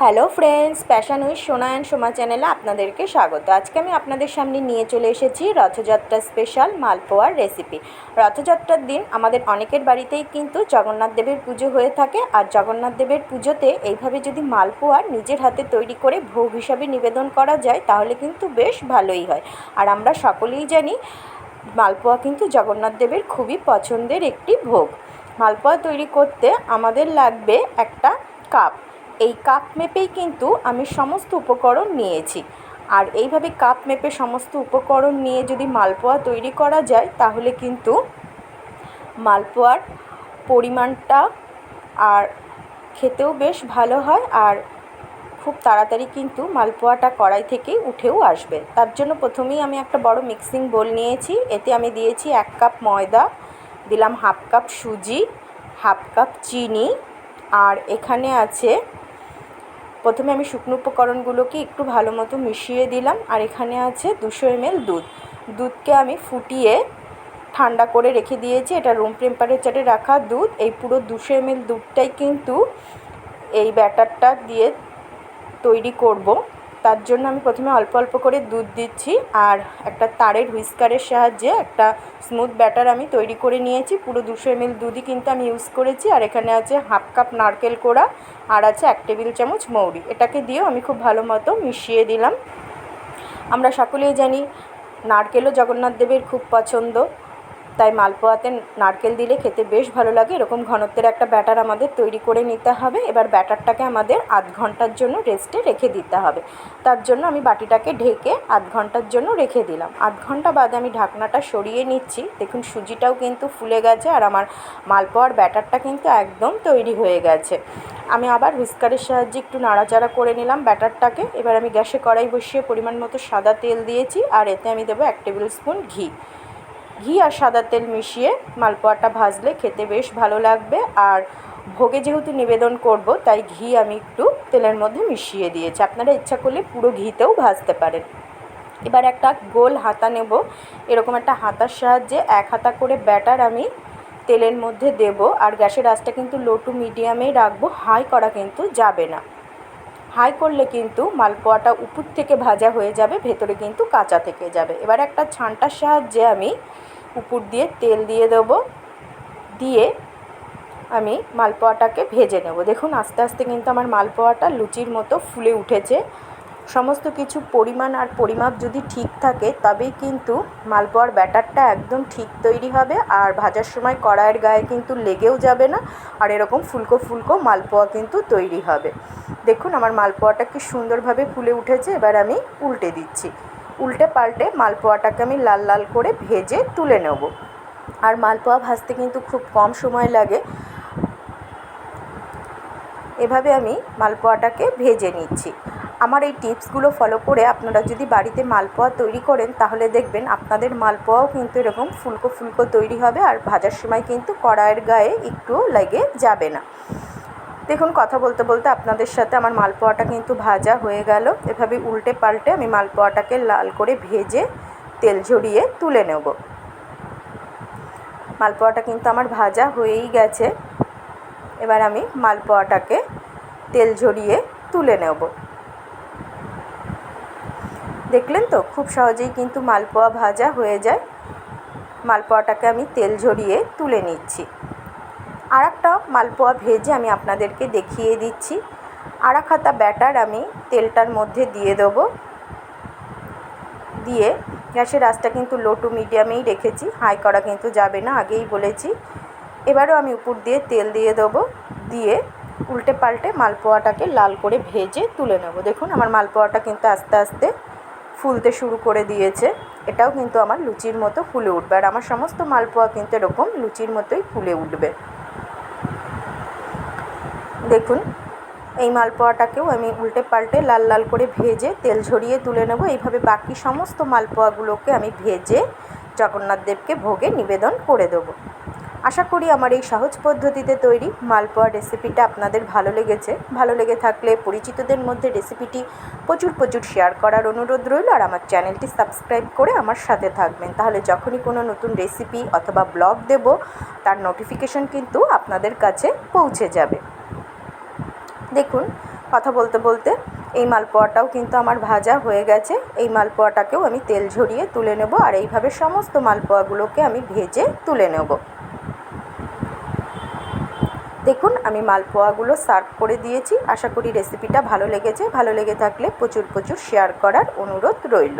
Hello friends passion with Sona and Soma চ্যানেলে আপনাদেরকে স্বাগত। আজকে আমি আপনাদের সামনে নিয়ে চলে এসেছি রথযাত্রা স্পেশাল মালপোয়ার রেসিপি রথযাত্রার দিন আমাদের অনেকের বাড়িতেই কিন্তু জগন্নাথ দেবের পুজো হয়ে থাকে আর জগন্নাথ দেবের পুজোতে এইভাবে যদি মালপোয়া নিজের হাতে তৈরি করে ভোগ হিসাবে নিবেদন করা যায়, তাহলে কিন্তু বেশ ভালোই হয়। আর আমরা সকলেই জানি, মালপোয়া কিন্তু জগন্নাথ দেবের খুবই পছন্দের একটি ভোগ। মালপোয়া তৈরি করতে আমাদের লাগবে একটা কাপ এই কাপ মেপেই কিন্তু আমি সমস্ত উপকরণ নিয়েছি। আর এইভাবে কাপ মেপে সমস্ত উপকরণ নিয়ে যদি মালপোয়া তৈরি করা যায়, তাহলে কিন্তু মালপোয়ার পরিমাণটা আর খেতেও বেশ ভালো হয় আর খুব তাড়াতাড়ি কিন্তু মালপোয়াটা কড়াই থেকে উঠেও আসবে। তার জন্য প্রথমেই আমি একটা বড় মিক্সিং বোল নিয়েছি। এতে আমি দিয়েছি এক কাপ ময়দা, দিলাম হাফ কাপ সুজি, হাফ কাপ চিনি, আর এখানে আছে প্রথমে আমি শুকনো উপকরণগুলোকে একটু ভালো মতো মিশিয়ে দিলাম, আর এখানে আছে দুশো এমএল দুধ। দুধকে আমি ফুটিয়ে ঠান্ডা করে রেখে দিয়েছি, এটা রুম টেম্পারেচারে রাখা দুধ। এই পুরো দুশো এমএল দুধটাই কিন্তু এই ব্যাটারটা দিয়ে তৈরি করব। তার জন্য আমি প্রথমে অল্প অল্প করে দুধ দিচ্ছি আর একটা তারের হুইস্কারের সাহায্যে একটা স্মুথ ব্যাটার আমি তৈরি করে নিয়েছি। পুরো দুশো এমএল দুধই কিন্তু আমি ইউজ করেছি আর এখানে আছে হাফ কাপ নারকেল কোড়া আর আছে এক টেবিল চামচ মৌরি। এটাকে দিয়েও আমি খুব ভালো মতো মিশিয়ে দিলাম। আমরা সকলেই জানি নারকেলও জগন্নাথ দেবের খুব পছন্দ। তাই মালপোয়াতে নারকেল দিলে খেতে বেশ ভালো লাগে। এরকম ঘনত্বের একটা ব্যাটার আমাদের তৈরি করে নিতে হবে। এবার ব্যাটারটাকে আমাদের আধ ঘণ্টার জন্য রেস্টে রেখে দিতে হবে। তার জন্য আমি বাটিটাকে ঢেকে আধ ঘণ্টার জন্য রেখে দিলাম। আধ ঘণ্টা বাদে আমি ঢাকনাটা সরিয়ে নিচ্ছি। দেখুন সুজিটাও কিন্তু ফুলে গেছে আর আমার মালপোয়ার ব্যাটারটা কিন্তু একদম তৈরি হয়ে গেছে। আমি আবার হুইস্কারের সাহায্যে একটু নাড়াচাড়া করে নিলাম ব্যাটারটাকে। এবার আমি গ্যাসে কড়াই বসিয়ে পরিমাণ মতো সাদা তেল দিয়েছি আর এতে আমি দেবো এক টেবিল স্পুন ঘি। ঘি আর সাদা তেল মিশিয়ে মালপোয়াটা ভাজলে খেতে বেশ ভালো লাগবে। আর ভোগে যেহেতু নিবেদন করব, তাই ঘি আমি একটু তেলের মধ্যে মিশিয়ে দিয়েছি। আপনারা ইচ্ছা করলে পুরো ঘিতেও ভাজতে পারেন। এবার একটা গোল হাতা নেব। এরকম একটা হাতার সাহায্যে এক হাতা করে ব্যাটার আমি তেলের মধ্যে দেব। আর গ্যাসের আঁচটা কিন্তু লো টু মিডিয়ামেই রাখব। হাই করা কিন্তু যাবে না। হাই করলে কিন্তু মালপোয়াটা উপর থেকে ভাজা হয়ে যাবে, ভেতরে কিন্তু কাঁচা থেকে যাবে। এবার একটা ছানটার সাহায্যে আমি উপর দিয়ে তেল দিয়ে দেব, দিয়ে আমি মালপোয়াটাকে ভেজে নেব। দেখুন, আস্তে আস্তে কিন্তু আমার মালপোয়াটা লুচির মতো ফুলে উঠেছে। সমস্ত কিছু পরিমাণ আর পরিমাপ যদি ঠিক থাকে, তবেই কিন্তু মালপোয়ার ব্যাটারটা একদম ঠিক তৈরি হবে আর ভাজার সময় কড়াইয়ের গায়ে কিন্তু লেগেও যাবে না। আর এরকম ফুলকো ফুলকো মালপোয়া কিন্তু তৈরি হবে। দেখুন আমার মালপোয়াটা কি সুন্দরভাবে ফুলে উঠেছে, এবার আমি উল্টে দিচ্ছি। উল্টে পাল্টে মালপোয়াটাকে আমি লাল লাল করে ভেজে তুলে নেব। আর মালপোয়া ভাজতে কিন্তু খুব কম সময় লাগে। এভাবে আমি মালপোয়াটাকে ভেজে নিচ্ছি। আমার এই টিপসগুলো ফলো করে আপনারা যদি বাড়িতে মালপোয়া তৈরি করেন, তাহলে দেখবেন আপনাদের মালপোয়াও কিন্তু এরকম ফুলকো ফুলকো তৈরি হবে আর ভাজার সময় কিন্তু কড়াইয়ের গায়ে একটুও লেগে যাবে না। দেখুন, কথা বলতে বলতে আপনাদের সাথে আমার মালপোয়াটা কিন্তু ভাজা হয়ে গেল। এভাবে উল্টে পাল্টে আমি মালপোয়াটাকে লাল করে ভেজে তেল ঝরিয়ে তুলে নেব। মালপোয়াটা কিন্তু আমার ভাজা হয়েই গেছে। এবার আমি মালপোয়াটাকে তেল ঝরিয়ে তুলে নেব। দেখলেন তো? খুব সহজেই কিন্তু মালপোয়া ভাজা হয়ে যায়। মালপোয়াটাকে আমি তেল ঝরিয়ে তুলে নিচ্ছি। আর একটা মালপোয়া ভেজে আমি আপনাদেরকে দেখিয়ে দিচ্ছি। আর হাতা ব্যাটার আমি তেলটার মধ্যে দিয়ে দেবো। দিয়ে গ্যাসের আঁচটা কিন্তু লো টু মিডিয়ামেই রেখেছি। হাই করা কিন্তু যাবে না, আগেই বলেছি। এবারও আমি উপর দিয়ে তেল দিয়ে দেবো। দিয়ে উল্টে পাল্টে মালপোয়াটাকে লাল করে ভেজে তুলে নেব। দেখুন, আমার মালপোয়াটা কিন্তু আস্তে আস্তে ফুলতে শুরু করে দিয়েছে। এটাও কিন্তু আমার লুচির মতো ফুলে উঠবে। আর আমার সমস্ত মালপোয়া কিন্তু এরকম লুচির মতোই ফুলে উঠবে। দেখুন, এই মালপোয়াটাকেও আমি উল্টে পাল্টে লাল লাল করে ভেজে তেল ঝরিয়ে তুলে নেব। এইভাবে বাকি সমস্ত মালপোয়াগুলোকে আমি ভেজে জগন্নাথ দেবকে ভোগে নিবেদন করে দেবো। আশা করি আমার এই সহজ পদ্ধতিতে তৈরি মালপোয়া রেসিপিটা আপনাদের ভালো লেগেছে। ভালো লেগে থাকলে পরিচিতদের মধ্যে রেসিপিটি প্রচুর প্রচুর শেয়ার করার অনুরোধ রইল আর আমার চ্যানেলটি সাবস্ক্রাইব করে আমার সাথে থাকবেন। তাহলে যখনই কোনো নতুন রেসিপি অথবা ব্লগ দেব, তার নোটিফিকেশন কিন্তু আপনাদের কাছে পৌঁছে যাবে। দেখুন, কথা বলতে বলতে এই মালপোয়াটাও কিন্তু আমার ভাজা হয়ে গেছে। এই মালপোয়াটাকেও আমি তেল ঝরিয়ে তুলে নেব আর এইভাবে সমস্ত মালপোয়াগুলোকে আমি ভেজে তুলে নেব। দেখুন, আমি মালপোয়াগুলো সার্ভ করে দিয়েছি। আশা করি রেসিপিটা ভালো লেগেছে। ভালো লেগে থাকলে প্রচুর প্রচুর শেয়ার করার অনুরোধ রইল।